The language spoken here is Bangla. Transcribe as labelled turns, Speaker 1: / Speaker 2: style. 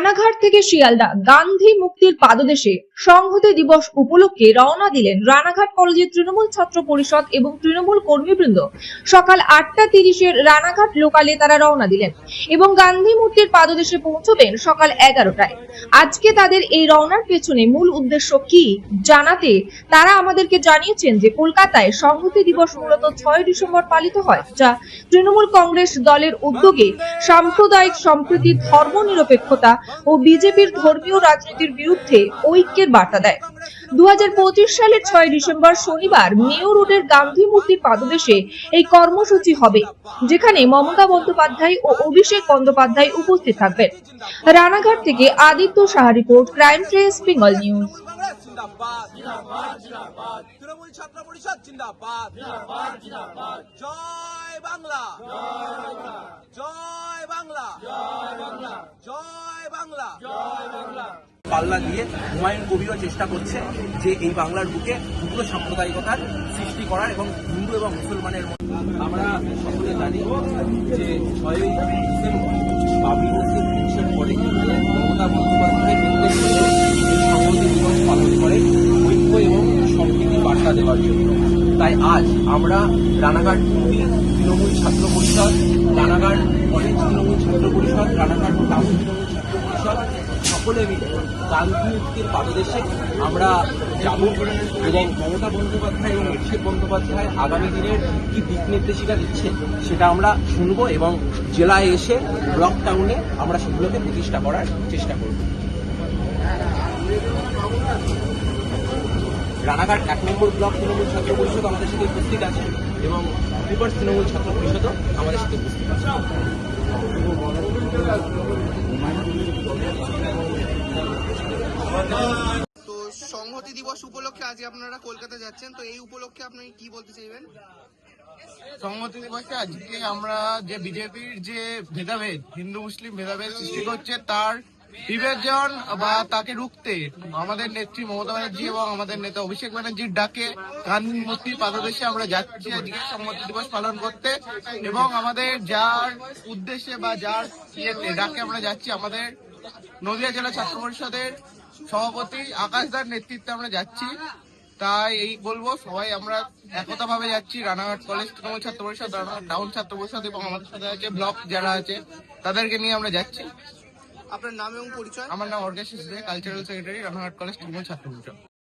Speaker 1: রানাঘাট থেকে শিয়ালদা গান্ধী মুক্তির পাদদেশে সংহতি দিবস উপলক্ষে রওনা দিলেন রানাঘাট কলেজের তৃণমূল ছাত্র পরিষদ এবং তৃণমূল কর্মীবৃন্দ। সকাল আটটা তিরিশের রানাঘাট লোকালে তারা রওনা দিলেন এবং গান্ধী মূর্তির পাদদেশে পৌঁছবেন সকাল এগারোটায়। আজকে তাদের এই রওনার পেছনে মূল উদ্দেশ্য কি জানাতে তারা আমাদেরকে জানিয়েছেন যে কলকাতায় সংহতি দিবস মূলত ছয় ডিসেম্বর পালিত হয়, যা তৃণমূল কংগ্রেস দলের উদ্যোগে সাম্প্রদায়িক সম্প্রীতি ধর্মনিরপেক্ষতা ও বিজেপির ধর্মীয় রাজনীতির বিরুদ্ধে ঐক্যের বার্তা দেয়। দুহাজার পঁচিশ সালের ছয় ডিসেম্বর শনিবার মেয়র রোডের গান্ধী মূর্তির পাদদেশে এই কর্মসূচি হবে, যেখানে মমতা বন্দ্যোপাধ্যায় ও অভিষেক বন্দ্যোপাধ্যায় উপস্থিত থাকবেন। রানাঘাট থেকে Aditya Saha report, crime press, Bengal news.
Speaker 2: Trinamool Chhatra Parishad জিন্দাবাদ। জয় বাংলা জয় বাংলা। পাল্লা দিয়ে হুমায়ুন কবিরও চেষ্টা করছে যে এই বাংলার বুকে দুটো সাম্প্রদায়িকতার সৃষ্টি করার এবং হিন্দু এবং মুসলমানের আমরা সকলে জানি যে ছয়ই ডিসেম্বর পরে দিবস পালন করে ঐক্য এবং বার্তা দেওয়ার জন্য। তাই আজ আমরা রানাঘাট তৃণমূল ছাত্র পরিষদ, রানাঘাট কলেজ তৃণমূল ছাত্র পরিষদ, রানাঘাট টাউন তৃণমূল সকলে মিলে। গান্ধী পাদদেশে আমরা যাব। এবং মমতা বন্দ্যোপাধ্যায় এবং অভিষেক বন্দ্যোপাধ্যায় আগামী দিনের কি দিক নির্দেশিকা দিচ্ছে সেটা আমরা শুনব এবং জেলায় এসে ব্লক টাউনে আমরা সেগুলোকে প্রতিষ্ঠা করার চেষ্টা করব। রানাঘাট এক নম্বর ব্লক তৃণমূল ছাত্র পরিষদ আমাদের সাথে উপস্থিত আছে এবং পিপার্স তৃণমূল ছাত্র পরিষদও আমাদের সাথে উপস্থিত আছে।
Speaker 3: তো সংহতি দিবস উপলক্ষে আজকে আপনারা কলকাতা যাচ্ছেন, তো এই উপলক্ষে আপনি কি বলতে চাইবেন?
Speaker 4: সংহতি দিবসে আজকে আমরা যে বিজেপির যে ভেদাভেদ, হিন্দু, মুসলিম ভেদাভেদ সৃষ্টি করছে, তার বিভাজন বা তাকে রুখতে আমাদের নেত্রী মমতা ব্যানার্জি এবং আমাদের নেতা অভিষেক ব্যানার্জির ডাকে গান্ধী পাদদেশে আমরা যাচ্ছি আজকে সংহতি দিবস পালন করতে এবং আমাদের যার উদ্দেশ্যে বা যার ডাকে আমরা যাচ্ছি আমাদের নদিয়া জেলা ছাত্র পরিষদের সভাপতি আকাশ দার নেতৃত্বে আমরা যাচ্ছি। তাই এই বলব সবাই আমরা একতা ভাবে যাচ্ছি। রানাঘাট কলেজ তৃণমূল ছাত্র পরিষদ রানাঘাট টাউন ছাত্র পরিষদ এবং আমাদের সাথে আছে ব্লক যারা আছে তাদেরকে নিয়ে আমরা যাচ্ছি।
Speaker 3: আপনার নাম এবং পরিচয়?
Speaker 4: আমার নাম Argesh cultural secretary Ranaghat college Trinamool Chhatra Parishad